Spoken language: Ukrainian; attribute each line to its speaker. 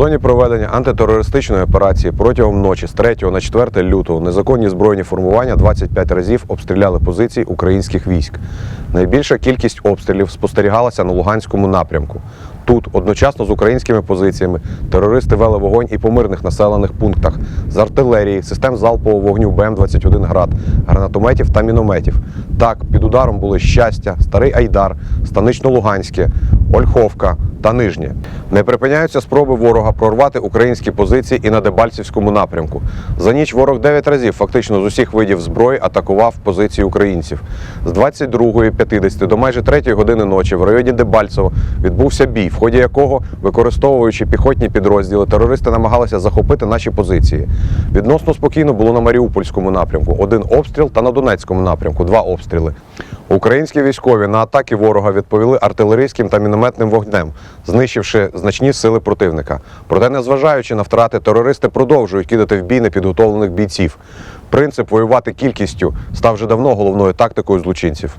Speaker 1: зоні проведення антитерористичної операції протягом ночі з 3 на 4 лютого незаконні збройні формування 25 разів обстріляли позиції українських військ. Найбільша кількість обстрілів спостерігалася на Луганському напрямку. Тут одночасно з українськими позиціями терористи вели вогонь і по мирних населених пунктах з артилерії, систем залпового вогню БМ-21 град, гранатометів та мінометів. Так, під ударом були щастя, Старий Айдар, Станично-Луганське, Ольховка та Нижнє. Не припиняються спроби ворога прорвати українські позиції і на Дебальцівському напрямку. За ніч ворог 9 разів фактично з усіх видів зброї атакував позиції українців. З 22.50 до майже 3 години ночі в районі Дебальцево відбувся бій, в ході якого, використовуючи піхотні підрозділи, терористи намагалися захопити наші позиції. Відносно спокійно було на Маріупольському напрямку один обстріл та на Донецькому напрямку два обстріли. Українські військові на атаки ворога відповіли артилерійським та мінометним вогнем, знищивши значні сили противника. Проте, незважаючи на втрати, терористи продовжують кидати в бій непідготовлених бійців. Принцип воювати кількістю став вже давно головною тактикою злочинців.